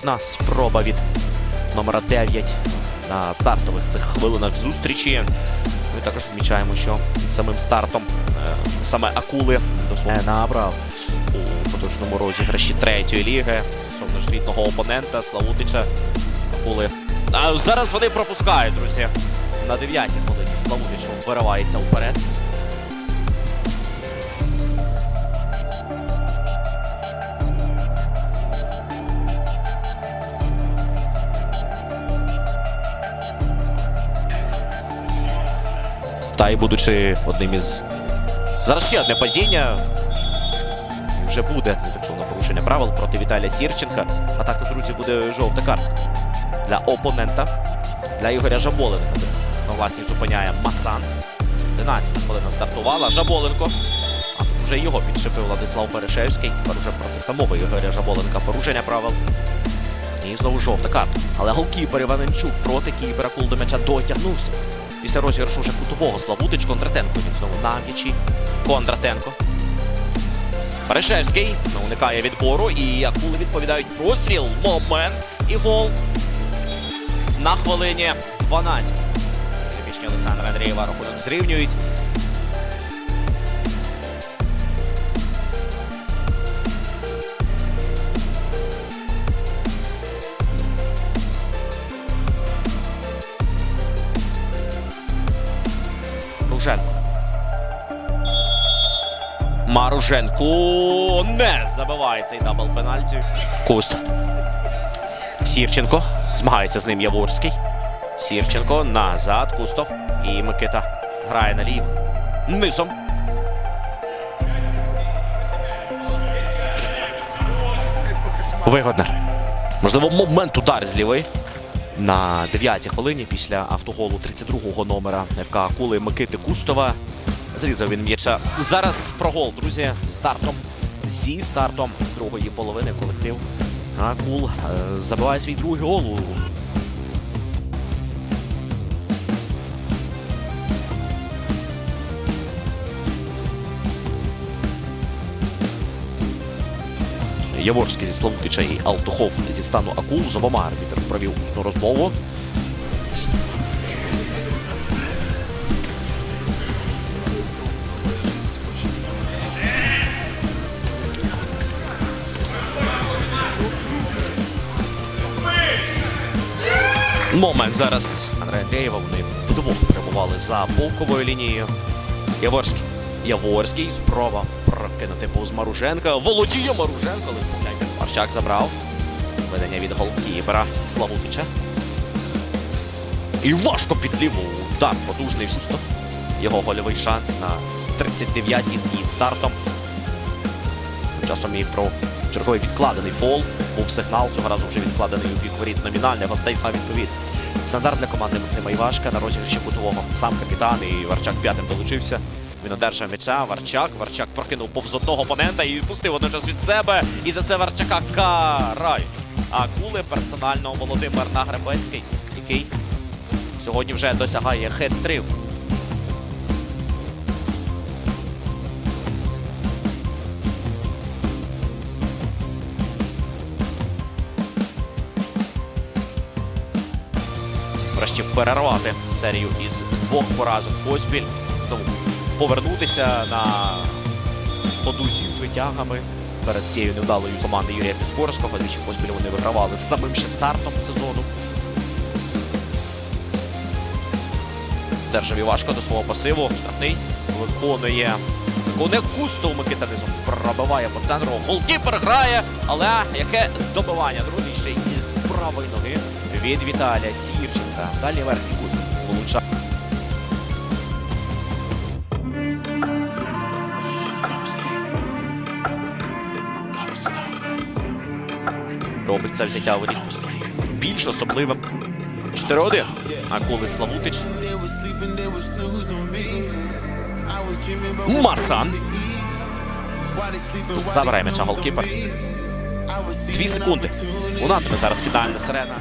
Влучна спроба від номера 9 на стартових цих хвилинах зустрічі. Ми також відмічаємо, що самим стартом е, саме акули набрав у поточному розіграші третьої ліги. Стосовно ж рідного опонента Славутича. Акули. А зараз вони пропускають, друзі. На 9-й хвилині Славутич виривається вперед. Та й будучи одним із. Зараз ще одне падіння. І Вже буде зафіксовано порушення правил проти Віталія Сірченка. А також, друзі, буде жовта картка для опонента, для Ігоря Жаболенка. На власні зупиняє Масан. 11 хвилина стартувала. Жаболенко. А тут вже його підшипив Владислав Перешевський. Тепер уже проти самого Ігоря Жаболенка порушення правил. І знову жовта картка. Але голкіпер Іваненчук проти Кіпера Кул дотягнувся. Після розіграшу вже кутового Славутич Кондратенко він знову на м'ячі. Кондратенко. Баришевський не уникає відбору і акули відповідають простріл. Момент і гол. На хвилині 12. Підопічні Олександра Андрієва рахунок зрівнюють. Руженко. Маруженко не забиває цей дабл пенальті. Куст. Сірченко. Змагається з ним Яворський. Сірченко назад. Кустов. І Микита грає наліво. Низом. Вигодна. Можливо, момент удар з лівої. На 9-й хвилині після автоголу 32-го номера ФК Акули Микити Кустова. Зрізав він м'яча. Зараз про гол, друзі. Стартом. Зі стартом другої половини колектив Акул е, забиває свій другий гол. у Яворський зі Славутича і Алтухов зі стану Акул. З обома арбітр провів усну розмову. Момент зараз Андрея Андрієва. Вони вдвох прямували за полковою лінією. Яворський. Яворський. Спроба прокинути повз Маруженка. Володіє Маруженко, але погляньте. Марчак забрав. Ведення від голкіпера Славутича. І важко під ліву удар. Потужний Сустов. Його гольовий шанс на 39-й з її стартом. Тим часом і про черговий відкладений фол. Був сигнал, цього разу вже відкладений у бік воріт номінальний. Гостей сам відповідь. Стандарт для команди Максима Івашка на розіграші кутового. Сам капітан і Варчак п'ятим долучився. Він одержав м'яча. Варчак. Варчак прокинув повз одного опонента і відпустив одночас від себе. І за це Варчака карають. А кули персонально Володимир Нагребецький, який сьогодні вже досягає хет-трик. Врешті перервати серію із двох поразок поспіль. Знову повернутися на ходу зі звитягами перед цією невдалою командою Юрія Піскорського. Двічі поспіль вони вигравали з самим ще стартом сезону. Держав Івашко до свого пасиву. Штрафний виконує. Виконує кустов Микита низом. Пробиває по центру. Голкіпер грає. Але яке добивання, друзі, ще й із правої ноги від Віталія Сірченка. Далі верхній кут влучає. Робить це взяття воріт більш особливим. 4-1. Акули Славутич. Масан. Забирає м'яча голкіпер. Дві секунди. Лунатиме зараз фінальна сирена.